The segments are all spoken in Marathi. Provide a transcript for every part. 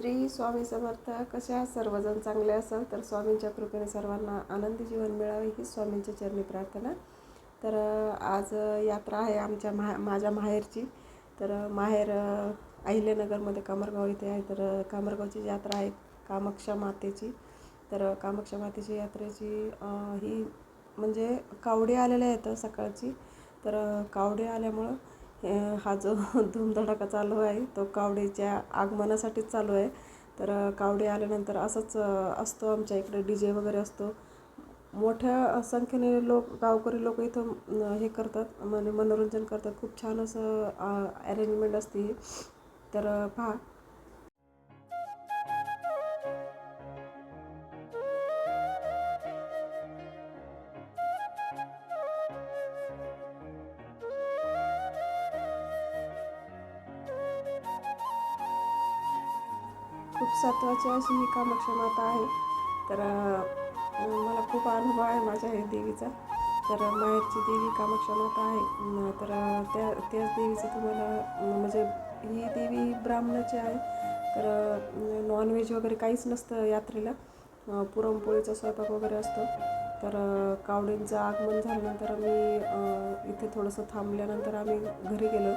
श्री स्वामी समर्थ. कशा सर्वजण चांगले असाल तर स्वामींच्या कृपेने सर्वांना आनंदी जीवन मिळावे ही स्वामींच्या चरणी प्रार्थना. तर आज यात्रा आहे आमच्या महा माझ्या माहेरची. तर माहेर अहिलेनगरमध्ये अहिल्यानगरमध्ये कामरगाव इथे आहे. तर कामरगावची यात्रा आहे कामाक्षा मातेची. तर कामाक्षा मातेची यात्रेची ही म्हणजे कावडी आलेल्या आहेत सकाळची. तर कावडे कावडी आल्यामुळं हा जो धूमधडाका चालू आहे तो कावडीच्या आगमनासाठीच चालू आहे. तर कावडी आल्यानंतर असंच असतो आमच्या इकडे डी जे वगैरे असतो. मोठ्या संख्येने लोक गावकरी लोक इथं हे करतात म्हणजे मनोरंजन करतात. खूप छान असं अरेंजमेंट असते. ही. तर पहा खूप सत्वाची अशी ही कामाक्षा माता आहे. तर मला खूप अनुभव आहे माझ्या हे देवीचा. तर माहेरची देवी कामाक्षा माता आहे. तर त्या त्याच देवीचं तुम्हाला म्हणजे ही देवी ब्राह्मणाची आहे. तर नॉनव्हेज वगैरे काहीच नसतं यात्रेला. पुरणपोळीचा स्वयंपाक वगैरे असतो. तर कावडींचं आगमन झाल्यानंतर आम्ही इथे थोडंसं थांबल्यानंतर आम्ही घरी गेलो.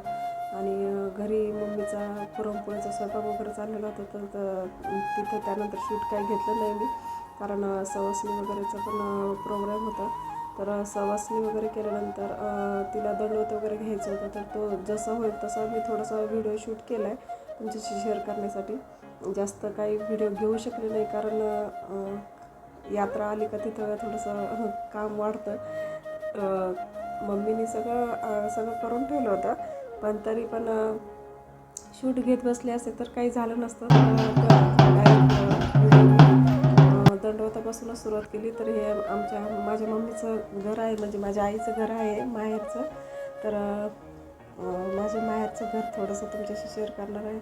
आणि घरी मम्मीचा पुरणपोळीचा स्वयंपाक वगैरे चाललेला होता तर तिथं त्यानंतर शूट काही घेतलं नाही मी. कारण सवासणी वगैरेचा पण प्रोग्राम होता. तर सवासणी वगैरे केल्यानंतर तिला दंडवत वगैरे घ्यायचं होतं. तर तो जसा होईल तसा मी थोडासा व्हिडिओ शूट केला आहे तुमच्याशी शेअर करण्यासाठी. जास्त काही व्हिडिओ घेऊ शकले नाही कारण यात्रा आली का तिथं थोडंसं काम वाढतं. मम्मीने सगळं सगळं करून ठेवलं होतं. पण तरी पण शूट घेत बसले असते तर काही झालं नसतं. दंडवतापासूनच सुरुवात केली. तर हे आमच्या माझ्या मम्मीचं घर आहे म्हणजे माझ्या आईचं घर आहे माहेरचं. तर माझ्या माहेरचं घर थोडंसं तुमच्याशी शेअर करणार आहे.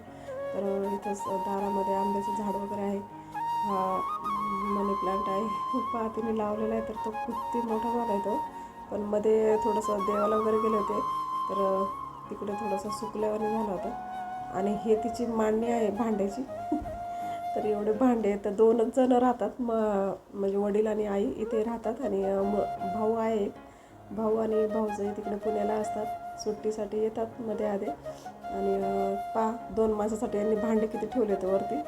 तर इथंच दारामध्ये आंब्याचं झाड वगैरे आहे. हा मनी प्लांट आहे. पाहते मी लावलेला आहे तर तो किती मोठा झाला आहे तो. पण मध्ये थोडंसं देवाला वगैरे गेले होते. तर तिकडे थोडंसं सुकल्यावाने झालं होतं. आणि हे तिची मांडणी आहे भांड्याची. तर एवढे भांडे तर दोनच जणं राहतात. म म्हणजे वडील आणि आई इथे राहतात आणि म भाऊ आहे भाऊ आणि भाऊजाई तिकडे पुण्याला असतात. सुट्टीसाठी येतात मध्ये आधे. आणि पा दोन माणसासाठी यांनी भांडे किती ठेवले होते वरती.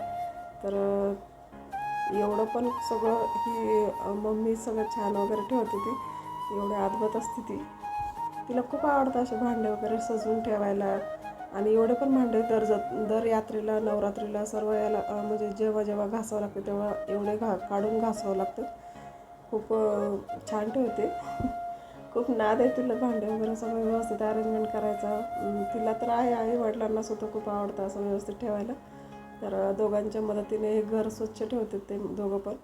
तर एवढं पण सगळं ही मम्मी सगळं छान वगैरे ठेवते ती. एवढं आदबत असते ती. तिला खूप आवडतं असे भांडे वगैरे सजवून ठेवायला. आणि एवढे पण भांडे दर ज दर यात्रेला नवरात्रीला सर्व याला म्हणजे जेव्हा जेव्हा घासावं लागतं तेव्हा एवढे घा काढून घासावं लागतं. खूप छान ठेवते. खूप नाद आहे तिला भांडे वगैरे सगळं व्यवस्थित अरेंजमेंट करायचा. तिला तर आहे आई वडिलांना सुद्धा खूप आवडतं असं व्यवस्थित ठेवायला. तर दोघांच्या मदतीने हे घर स्वच्छ ठेवते ते दोघं पण.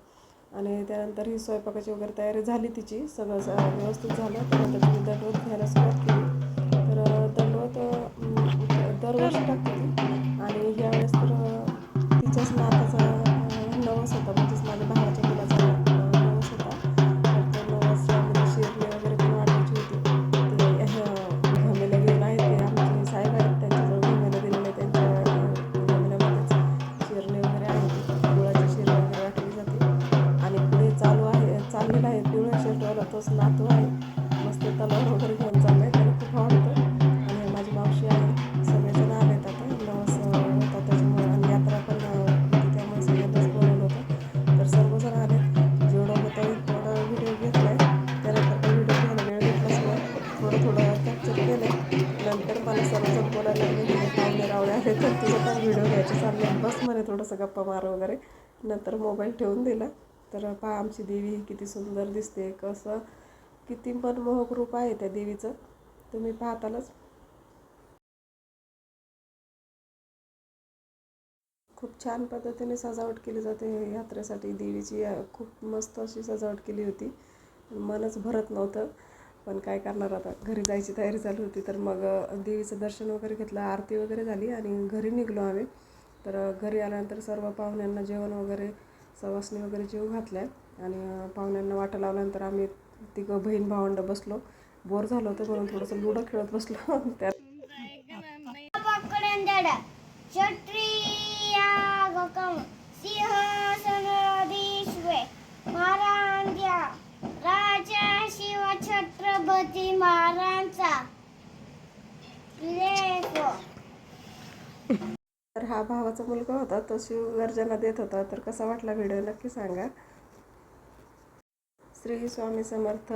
आणि त्यानंतर ही स्वयंपाकाची वगैरे तयारी झाली तिची. सगळं स- व्यवस्थित झालं. त्यानंतर तिने दररोज घ्यायला सुरुवात केली. तर दररोज दरवर्षी टाकते. आहे तर तुझं पण व्हिडिओ घ्यायचे चालले. बस म्हणे थोडंसं गप्पा मार वगैरे. नंतर मोबाईल ठेवून दिला. तर पहा आमची देवी ही किती सुंदर दिसते. कसं किती पण मोहक रूप आहे त्या देवीचं. तुम्ही पाहतालच. खूप छान पद्धतीने सजावट केली जाते यात्रेसाठी. देवीची खूप मस्त अशी सजावट केली होती. मनच भरत नव्हतं. पण काय करणार आता? घरी जायची तयारी चालू होती तर मग देवीचं दर्शन वगैरे घेतलं आरती वगैरे झाली आणि घरी निघलो आम्ही. तर घरी आल्यानंतर सर्व पाहुण्यांना जेवण वगैरे सवासणी वगैरे जेव घातल्या आणि पाहुण्यांना वाटा लावल्यानंतर आम्ही तिघं बहीण भावंड बसलो. बोर झालं होतं म्हणून थोडंसं लुडो खेळत बसलो. त्या शिवाजी महाराजांचा. तर हा भावाचा मुलगा होता तो शिवगर्जना देत होता. तर कसा वाटला व्हिडिओ नक्की सांगा. श्री स्वामी समर्थ.